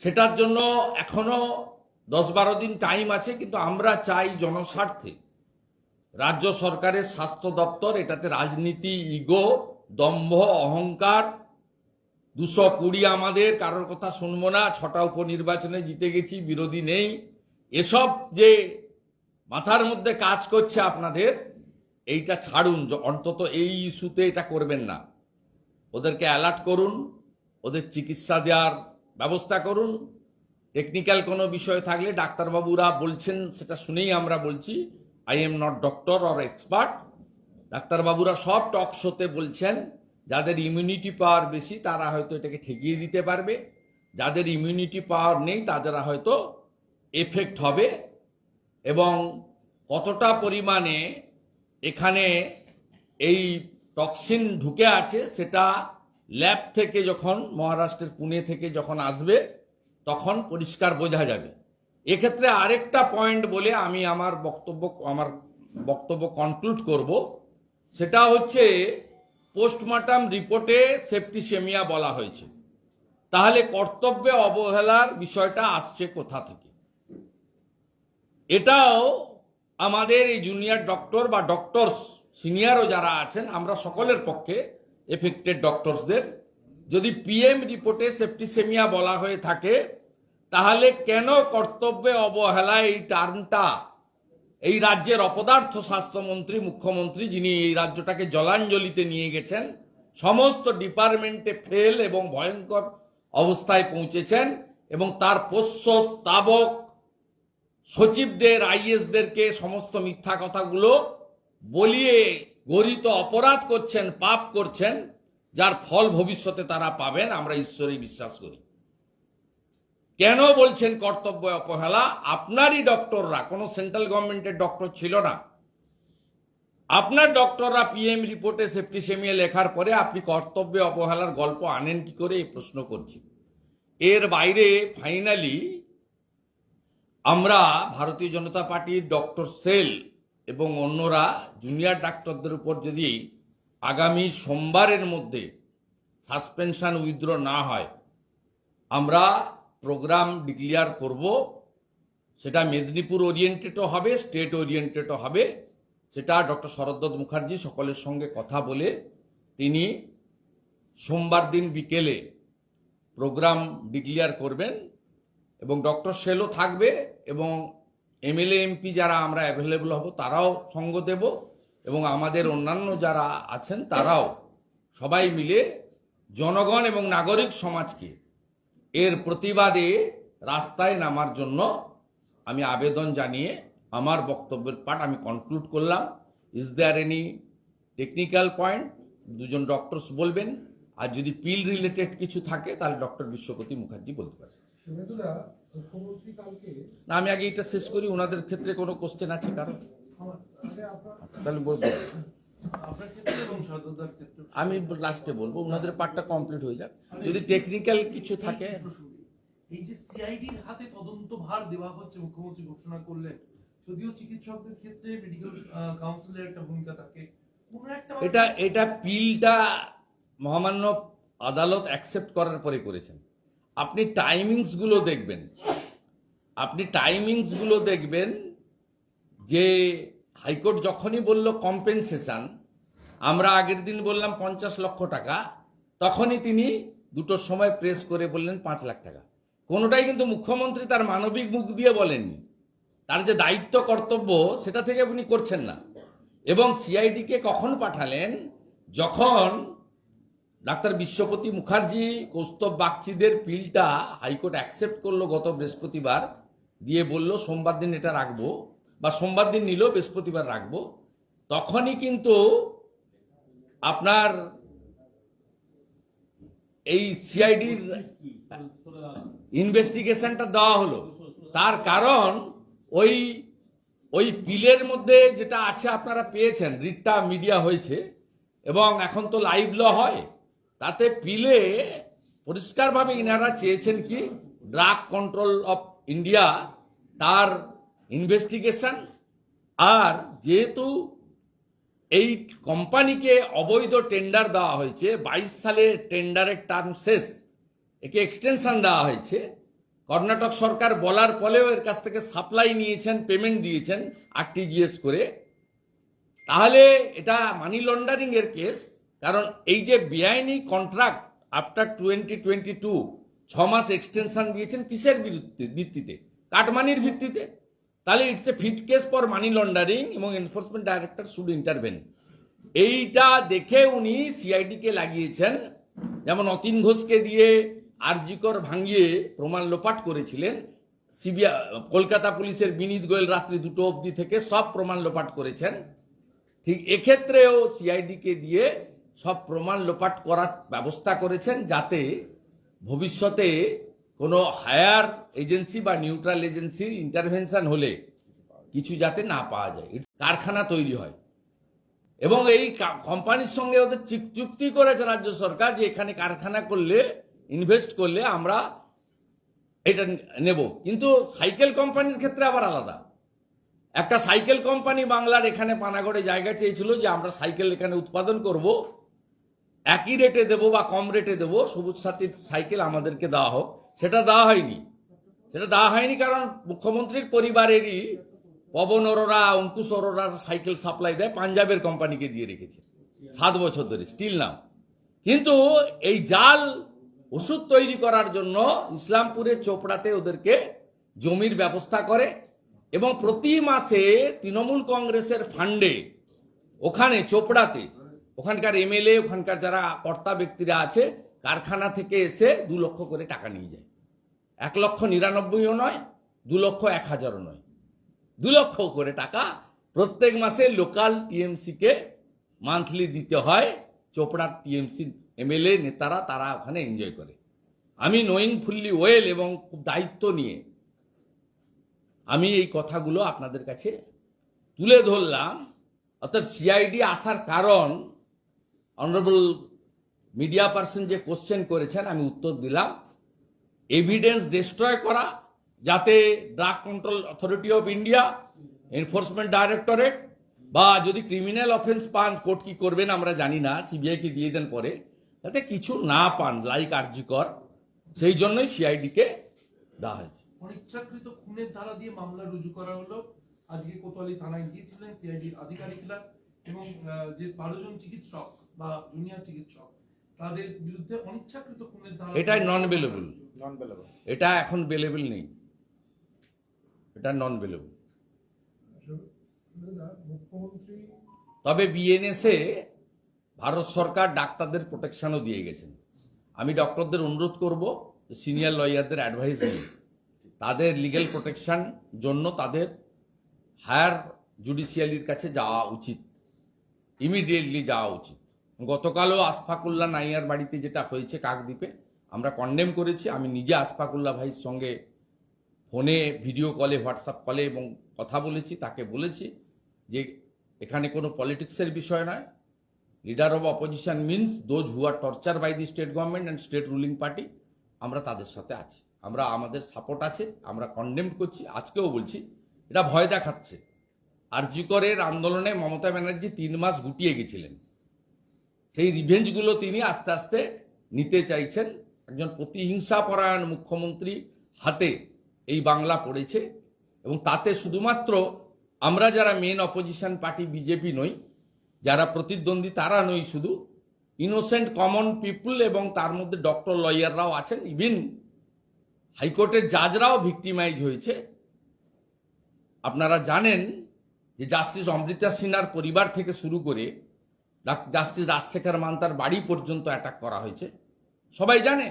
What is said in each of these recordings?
সেটার জন্য এখনও দশ বারো দিন টাইম আছে, কিন্তু আমরা চাই জনস্বার্থে। রাজ্য সরকারের স্বাস্থ্য দপ্তর, এটাতে রাজনীতি, ইগো, দম্ভ, অহংকার, দুশো কুড়ি আমাদের, কারোর কথা শুনব না, ছটা উপনির্বাচনে জিতে গেছি, বিরোধী নেই। এসব যে মাথার মধ্যে কাজ করছে আপনাদের, এইটা ছাড়ুন অন্তত এই ইস্যুতে এটা করবেন না। ওদেরকে অ্যালার্ট করুন, ওদের চিকিৎসা দেওয়ার ব্যবস্থা করুন। টেকনিক্যাল কোনো বিষয় থাকলে ডাক্তারবাবুরা বলছেন, সেটা শুনেই আমরা বলছি I am not doctor or expert ডাক্তারবাবুরা সব টক শোতে বলছেন, যাদের ইমিউনিটি পাওয়ার বেশি, তারা হয়তো এটাকে ঠেকিয়ে দিতে পারবে। যাদের ইমিউনিটি পাওয়ার নেই, তাদেরা হয়তো এফেক্ট হবে। এবং কতটা পরিমাণে এখানে এই টক্সিন ঢুকে আছে, সেটা ল্যাব থেকে যখন, মহারাষ্ট্রের পুনে থেকে যখন আসবে, তখন পরিষ্কার বোঝা যাবে। এক্ষেত্রে আরেকটা পয়েন্ট বলে আমি আমার বক্তব্য আমার বক্তব্য কনক্লুড করব। সেটা হচ্ছে পোস্টমর্টাম রিপোর্টে সেপ্টিসেমিয়া বলা হয়েছে। তাহলে কর্তব্যে অবহেলার বিষয়টা আসছে কোথা থেকে? এটাও আমাদের এই জুনিয়র ডক্টর বা ডক্টরস সিনিয়রও যারা আছেন, আমরা সকলের পক্ষে এফেক্টেড ডক্টরসদের যদি পিএম রিপোর্টে সেপ্টিসেমিয়া বলা হয়ে থাকে, তাহলে কেন কর্তব্যে অবহেলা এই টার্মটা? এই রাজ্যের অপদার্থ স্বাস্থ্যমন্ত্রী, মুখ্যমন্ত্রী যিনি এই রাজ্যটাকে জলাঞ্জলিতে নিয়ে গেছেন, সমস্ত ডিপার্টমেন্টে ফেল এবং ভয়ঙ্কর অবস্থায় পৌঁছেছেন এবং তার পোষ্য স্তাবক সচিবদের, আইএসদেরকে সমস্ত মিথ্যা কথাগুলো বলিয়ে গরিত অপরাধ করছেন, পাপ করছেন, যার ফল ভবিষ্যতে তারা পাবেন, আমরা ঈশ্বরে বিশ্বাস করি। কেন বলছেন কর্তব্য অবহেলা? আপনারই ডক্টররা, কোনো সেন্ট্রাল গভর্নমেন্টের ডক্টর ছিল না। আপনার ডক্টররা পিএম রিপোর্টে সেপ্টিসেমিয়া লেখার পরে আপনি কর্তব্যে অবহেলার গল্প আনেন কি করে, এই প্রশ্ন করছি। এর বাইরে ফাইনালি আমরা ভারতীয় জনতা পার্টির ডক্টর সেল এবং অন্যরা জুনিয়র ডাক্তারদের উপর যদি আগামী সোমবারের মধ্যে সাসপেনশন উইথড্র না হয়, আমরা প্রোগ্রাম ডিক্লেয়ার করব। সেটা মেদিনীপুর ওরিয়েন্টেডও হবে স্টেট ওরিয়েন্টেডও হবে। সেটা ডক্টর শরদ্দত্ত মুখার্জি সকলের সঙ্গে কথা বলে তিনি সোমবার দিন বিকেলে প্রোগ্রাম ডিক্লেয়ার করবেন এবং ডক্টর সেলও থাকবে এবং এমএলএ এমপি যারা আমরা অ্যাভেলেবল হব, তারাও সঙ্গ দেব এবং আমাদের অন্যান্য যারা আছেন, তারাও সবাই মিলে জনগণ এবং নাগরিক সমাজকে এর প্রতিবাদে রাস্তায় নামার জন্য আমি আবেদন জানিয়ে আমার বক্তব্যের পাঠ আমি কনক্লুড করলাম। Is there any technical point দুজন ডক্টরস বলবেন। আর যদি পিল রিলেটেড কিছু থাকে, তাহলে ডক্টর বিশ্বপতি মুখার্জি বলতে পারেন। না আমি আগে এটা শেষ করি ওনাদের ক্ষেত্রে কোনো কোশ্চেন আছে কারণ তাহলে বলব। আমি লাস্টে বলব ওনাদের পার্টটা কমপ্লিট হয়ে যাক। যদি টেকনিক্যাল কিছু থাকে। এই যে সিআইডির হাতে তদন্ত ভার দেওয়া হচ্ছে মুখ্যমন্ত্রী ঘোষণা করলেন যদিও চিকিৎসকদের ক্ষেত্রে মেডিকেল কাউন্সিলের একটা ভূমিকা থাকে এটা এটা পিলটা মহামান্য আদালত অ্যাকসেপ্ট করার পরে করেছেন। আপনি টাইমিংসগুলো দেখবেন। আপনি টাইমিংসগুলো দেখবেন যে হাইকোর্ট যখনই বলল কম্পেনসেশন আমরা আগের দিন বললাম পঞ্চাশ লক্ষ টাকা, তখনই তিনি দুটোর সময় প্রেস করে বললেন পাঁচ লাখ টাকা। কোনোটাই কিন্তু মুখ্যমন্ত্রী তার মানবিক মুখ দিয়ে বলেননি। তার যে দায়িত্ব কর্তব্য, সেটা থেকে উনি করছেন না। এবং সিআইডিকে কখন পাঠালেন? যখন ডাক্তার বিশ্বপতি মুখার্জি কৌস্তব বাগচিদের পিলটা হাইকোর্ট অ্যাকসেপ্ট করল গত বৃহস্পতিবার, দিয়ে বলল, সোমবার দিন এটা রাখব বা সোমবার দিন নিল বৃহস্পতিবার রাখব। তখনই কিন্তু আপনার এই সিআইডির ইনভেস্টিগেশনটা দেওয়া হলো। তার কারণ ওই ওই পিলের মধ্যে যেটা আছে আপনারা পেয়েছেন, রিটটা মিডিয়া হয়েছে, এবং এখন তো লাইভ ল হয়। তাতে পিলে পরিষ্কারভাবে ইনারা চেয়েছেন কি, ড্রাগ কন্ট্রোল অফ ইন্ডিয়া তার ইনভেস্টিগেশন। আর যেহেতু এই কোম্পানিকে অবৈধ টেন্ডার দেওয়া হয়েছে, বাইশ সালে টেন্ডারের টার্ম শেষ, একে এক্সটেনশন দেওয়া হয়েছে, কর্ণাটক সরকার বলার ফলেও এর কাছ থেকে সাপ্লাই নিয়েছেন, পেমেন্ট দিয়েছেন আরটিজিএস করে, তাহলে এটা মানি লন্ডারিং এর কেস। কারণ এই যে বেআইনি contract after twenty twenty two ছ মাস এক্সটেনশন দিয়েছেন কিসের ভিত্তিতে? কাটমানির ভিত্তিতে? তাহলে it's a fit case for money laundering এবং এনফোর্সমেন্ট ডাইরেক্টর শুড ইন্টারভেন এইটা দেখে উনি সিআইডি কে লাগিয়েছেন, যেমন অতীন ঘোষকে দিয়ে আরজিকর ভাঙিয়ে প্রমাণ লোপাট করেছিলেন। সিবিআই, কলকাতা পুলিশের বিনীত গোয়েল রাত্রি দুটো অবধি থেকে সব প্রমাণ লোপাট করেছেন। ঠিক এক্ষেত্রেও সিআইডি কে দিয়ে সব প্রমাণ লোপাট করার ব্যবস্থা করেছেন যাতে ভবিষ্যতে কোনো হায়ার এজেন্সি বা নিউট্রাল এজেন্সির ইন্টারভেনশন হলে কিছু যাতে না পাওয়া যায়। কারখানা তৈরি হয়। এবং এই কোম্পানির সঙ্গে ওদের চুক- চুক্তি করেছে রাজ্য সরকার যে এখানে কারখানা করলে ইনভেস্ট করলে আমরা এটা নেব। কিন্তু সাইকেল কোম্পানির ক্ষেত্রে আবার আলাদা। একটা সাইকেল কোম্পানি বাংলার এখানে পানাগড়ে জায়গা চেয়েছিল যে আমরা সাইকেল এখানে উৎপাদন করব। একই রেটে দেবো বা কম রেটে দেবো, সবুজ সাথীর সাইকেল আমাদেরকে দেওয়া হোক। সেটা দেওয়া হয়নি। সেটা দেওয়া হয়নি কারণ মুখ্যমন্ত্রীর পরিবারেরই পবন অরোরা, অঙ্কুশ অরোরার সাইকেল সাপ্লাই দেয়, পাঞ্জাবের কোম্পানিকে দিয়ে রেখেছে। সাত বছর ধরে, স্টিল নাও। কিন্তু এই জাল ওষুধ তৈরি করার জন্য ইসলামপুরের চোপড়াতে ওদেরকে জমির ব্যবস্থা করে এবং প্রতি মাসে তৃণমূল কংগ্রেসের ফান্ডে, ওখানে, চোপড়াতে ওখানকার এমএলএ, ওখানকার যারা কর্তা ব্যক্তিরা আছে, কারখানা থেকে এসে দু লক্ষ করে টাকা নিয়ে যায়। এক লক্ষ নিরানব্বইও নয়, দু লক্ষ এক হাজারও নয়। দু লক্ষ করে টাকা প্রত্যেক মাসে লোকাল টিএমসি কে মান্থলি দিতে হয়। চোপড়ার টিএমসি এমএলএ নেতারা, তারা ওখানে এনজয় করে। আমি নোয়িং ফুললি ওয়েল এবং খুব দায়িত্ব নিয়ে আমি এই কথাগুলো আপনাদের কাছে তুলে ধরলাম। অর্থাৎ সিআইডি আসার কারণ অনারেবল মিডিয়া পার্সন যে কোশ্চেন করেছেন, আমি উত্তর দিলাম। এভিডেন্স ডিস্ট্রয় করা, যাতে drug control authority of India enforcement directorate বা যদি ক্রিমিনাল অফেন্স পান কোর্ট কি করবেন আমরা জানি না সিবিআই কে দিয়ে দেন পরে, যাতে কিছু না পান লাইক আরজিকর সেই জন্যই সিআইডি কে দেওয়া হয়েছে। অনিচ্ছাকৃত খুনের ধারা দিয়ে মামলা রুজু করা হলো। আজকে কোতোয়ালি থানায় গিয়েছিলেন সিআইডির আধিকারিকরা এবং যে বারো জন চিকিৎসক বা জুনিয়র চিকিৎসক তাদের বিরুদ্ধে অনিচ্ছাকৃত খুনের ধারা এটাই নন বেলেবল নন বেলেবল এটা এখন বেলেবল নেই। এটা নন বেলেবল তবে বিএনএসে ভারত সরকার ডাক্তারদের প্রোটেকশনও দিয়ে গেছেন। আমি ডক্টরদের অনুরোধ করব সিনিয়র লয়ারদের অ্যাডভাইস নিয়ে তাদের লিগ্যাল প্রোটেকশন জন্য তাদের হায়ার জুডিশিয়ালির কাছে যাওয়া উচিত। ইমিডিয়েটলি যাওয়া উচিত। গতকালও আসফাকুল্লাহ নাইয়ার বাড়িতে যেটা হয়েছে কাকদ্বীপে, আমরা কন্ডেম করেছি। আমি নিজে আসফাকুল্লাহ ভাইয়ের সঙ্গে ফোনে ভিডিও কলে হোয়াটসঅ্যাপ কলে এবং কথা বলেছি, তাকে বলেছি যে এখানে কোনো পলিটিক্সের বিষয় নয়। Leader of opposition means those who are torture by the state government and state ruling party আমরা তাদের সাথে আছি। আমরা আমাদের সাপোর্ট আছে, আমরা কন্ডেম করছি। আজকেও বলছি, এটা ভয় দেখাচ্ছে। আরজিকরের আন্দোলনে মমতা ব্যানার্জি তিন মাস গুটিয়ে গেছিলেন। সেই রিভেঞ্জগুলো তিনি আস্তে আস্তে নিতে চাইছেন। একজন প্রতিহিংসা পরায়ণ মুখ্যমন্ত্রী হাতে এই বাংলা পড়েছে এবং তাতে শুধুমাত্র আমরা যারা মেন অপোজিশন পার্টি বিজেপি নই, যারা প্রতিদ্বন্দ্বী তারা নই শুধু ইনোসেন্ট কমন পিপুল এবং তার মধ্যে ডক্টর লয়াররাও আছেন। ইভিন হাইকোর্টের জাজরাও ভিক্টিমাইজ হয়েছে। আপনারা জানেন যে জাস্টিস অমৃতা সিনহার পরিবার থেকে শুরু করে জাস্টিস রাজশেখর মান্তার বাড়ি পর্যন্ত অ্যাটাক করা হয়েছে। সবাই জানে?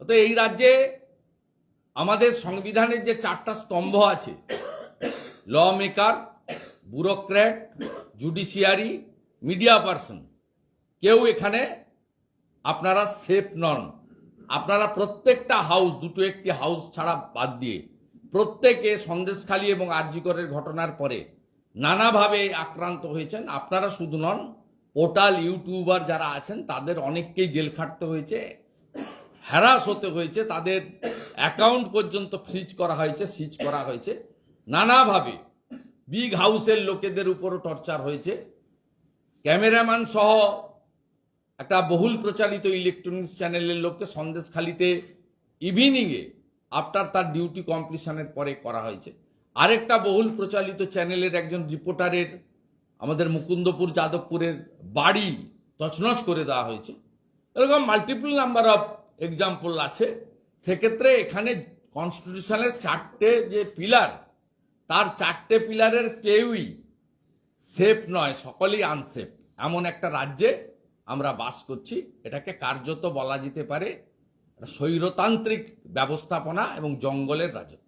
তো এই রাজ্যে আমাদের সংবিধানের যে চারটা স্তম্ভ আছে law maker bureaucrat judiciary media person কেউ এখানে আপনারা সেফ নন। আপনারা প্রত্যেকটা হাউস দুটো একটি হাউস ছাড়া বাদ দিয়ে প্রত্যেকে সন্দেশখালী এবং আরজিকরের ঘটনার পরে নানাভাবে আক্রান্ত হয়েছেন। আপনারা শুধু নন পোর্টাল ইউটিউবার যারা আছেন, তাদের অনেককেই জেল খাটতে হয়েছে হ্যারাস হতে হয়েছে, তাদের অ্যাকাউন্ট পর্যন্ত ফ্রিজ করা হয়েছে সিজ করা হয়েছে। নানাভাবে বিগ হাউসের লোকেদের উপরও টর্চার হয়েছে। ক্যামেরাম্যান সহ একটা বহুল প্রচারিত ইলেকট্রনিক্স চ্যানেলের লোককে সন্দেশখালিতে ইভিনিংয়ে আফটার তার ডিউটি কমপ্লিশনের পরে করা হয়েছে। আরেকটা বহুল প্রচালিত চ্যানেলের একজন রিপোর্টারের আমাদের মুকুন্দপুর, যাদবপুরের বাড়ি তছনছ করে দেওয়া হয়েছে। এরকম মাল্টিপল নাম্বার অফ এক্সাম্পল আছে। সেক্ষেত্রে এখানে কনস্টিটিউশনের চারটে যে পিলার তার চারটে পিলারের কেউই সেফ নয়, সকলেই আনসেফ এমন একটা রাজ্যে আমরা বাস করছি, এটাকে কার্যত বলা যেতে পারে স্বৈরতান্ত্রিক ব্যবস্থাপনা এবং জঙ্গলের রাজত্ব।